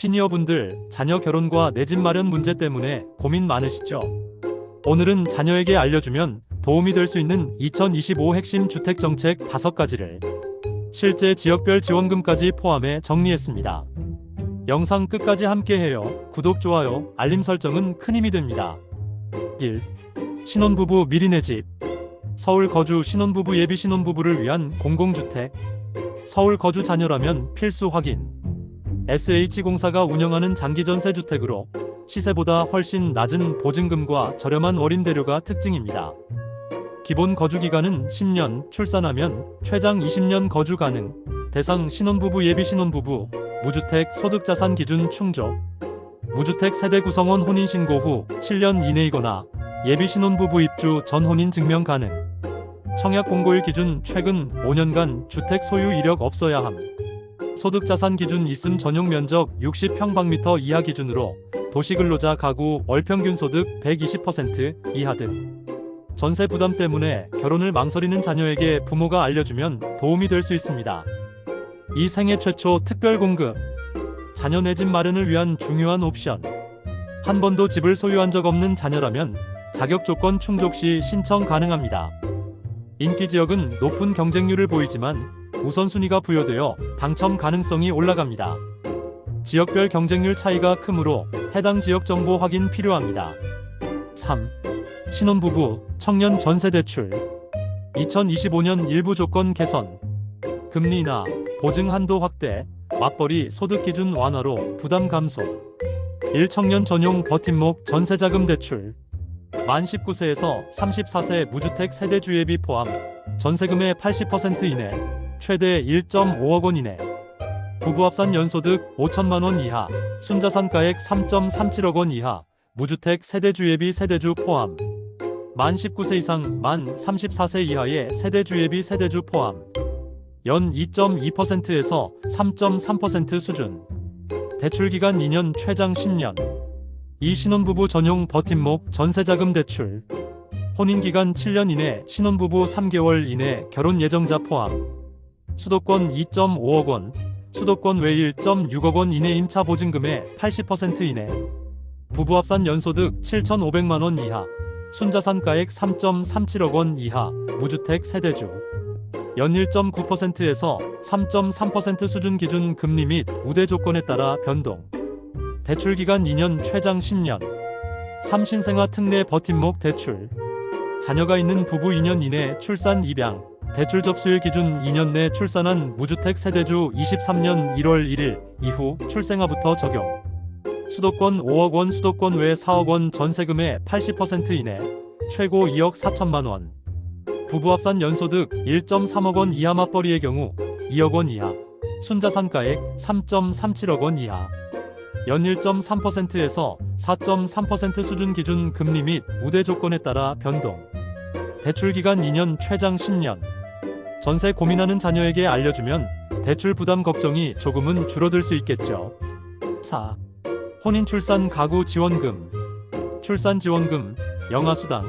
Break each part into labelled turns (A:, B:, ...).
A: 시니어분들 자녀 결혼과 내 집 마련 문제 때문에 고민 많으시죠? 오늘은 자녀에게 알려주면 도움이 될 수 있는 2025 핵심 주택 정책 5가지를 실제 지역별 지원금까지 포함해 정리했습니다. 영상 끝까지 함께 해요. 구독, 좋아요, 알림 설정은 큰 힘이 됩니다. 1. 신혼부부 미리 내 집. 서울 거주 신혼부부 예비 신혼부부를 위한 공공주택. 서울 거주 자녀라면 필수 확인. SH공사가 운영하는 장기전세 주택으로 시세보다 훨씬 낮은 보증금과 저렴한 월임 대료가 특징입니다. 기본 거주 기간은 10년, 출산하면 최장 20년 거주 가능. 대상 신혼부부 예비 신혼부부, 무주택 소득자산 기준 충족. 무주택 세대 구성원 혼인 신고 후 7년 이내이거나 예비 신혼부부 입주 전 혼인 증명 가능. 청약 공고일 기준 최근 5년간 주택 소유 이력 없어야 함. 소득자산 기준 있음 전용 면적 60평방미터 이하 기준으로 도시근로자 가구 월평균 소득 120% 이하 등 전세 부담 때문에 결혼을 망설이는 자녀에게 부모가 알려주면 도움이 될 수 있습니다. 이 생애 최초 특별 공급 자녀 내 집 마련을 위한 중요한 옵션 한 번도 집을 소유한 적 없는 자녀라면 자격 조건 충족 시 신청 가능합니다. 인기 지역은 높은 경쟁률을 보이지만 우선순위가 부여되어 당첨 가능성이 올라갑니다. 지역별 경쟁률 차이가 크므로 해당 지역 정보 확인 필요합니다. 3. 신혼부부 청년 전세 대출 2025년 일부 조건 개선 금리 인하 보증 한도 확대 맞벌이 소득 기준 완화로 부담 감소 1청년 전용 버팀목 전세자금 대출 만 19세에서 34세 무주택 세대주 예비 포함 전세금의 80% 이내 최대 1.5억 원 이내 부부 합산 연소득 5천만 원 이하 순자산가액 3.37억 원 이하 무주택 세대주 예비 세대주 포함. 만 19세 이상 만 34세 이하의 세대주 예비 세대주 포함. 연 2.2%에서 3.3% 수준. 대출 기간 2년 최장 10년. 이 신혼부부 전용 버팀목 전세자금 대출. 혼인 기간 7년 이내 신혼부부 3개월 이내 결혼 예정자 포함 수도권 2.5억 원 수도권 외 1.6억 원 이내 임차 보증금의 80% 이내 부부 합산 연소득 7,500만 원 이하 순자산가액 3.37억 원 이하 무주택 세대주. 연 1.9%에서 3.3% 수준 기준 금리 및 우대 조건에 따라 변동. 대출 기간 2년 최장 10년. 삼신생아 특례 버팀목 대출. 자녀가 있는 부부 2년 이내 출산 입양 대출 접수일 기준 2년 내 출산한 무주택 세대주 23년 1월 1일 이후 출생아부터 적용. 수도권 5억 원 수도권 외 4억 원 전세금의 80% 이내 최고 2억 4천만 원. 부부 합산 연소득 1.3억 원 이하 맞벌이의 경우 2억 원 이하 순자산가액 3.37억 원 이하. 연 1.3%에서 4.3% 수준 기준 금리 및 우대 조건에 따라 변동. 대출 기간 2년 최장 10년 전세 고민하는 자녀에게 알려주면 대출 부담 걱정이 조금은 줄어들 수 있겠죠. 4. 혼인 출산 가구 지원금 출산 지원금 영아 수당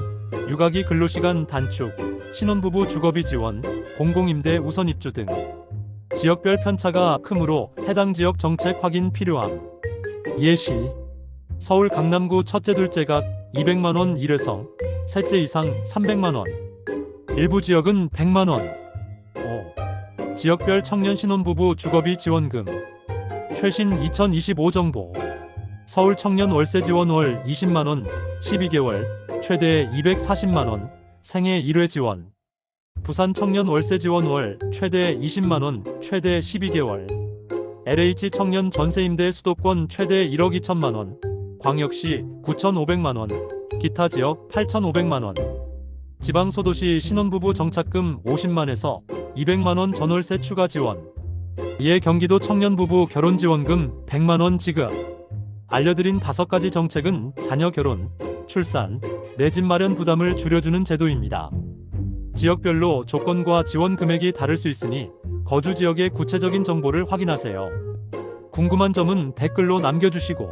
A: 육아기 근로시간 단축 신혼부부 주거비 지원 공공임대 우선 입주 등 지역별 편차가 크므로 해당 지역 정책 확인 필요함 예시 서울 강남구 첫째 둘째 각 200만 원 1회성 셋째 이상 300만 원 일부 지역은 100만원 5. 지역별 청년 신혼부부 주거비 지원금. 최신 2025 정보. 서울 청년 월세 지원 월 20만원 12개월 최대 240만원 생애 1회 지원. 부산 청년 월세 지원 월 최대 20만원 최대 12개월. LH 청년 전세임대 수도권 최대 1억 2천만원 광역시 9,500만원 기타 지역 8,500만원. 지방 소도시 신혼부부 정착금 50만에서 200만원 전월세 추가 지원 이에 경기도 청년부부 결혼지원금 100만원 지급 알려드린 다섯 가지 정책은 자녀 결혼, 출산, 내 집 마련 부담을 줄여주는 제도입니다. 지역별로 조건과 지원 금액이 다를 수 있으니 거주 지역의 구체적인 정보를 확인하세요. 궁금한 점은 댓글로 남겨주시고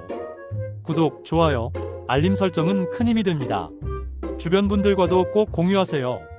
A: 구독, 좋아요, 알림 설정은 큰 힘이 됩니다. 주변 분들과도 꼭 공유하세요.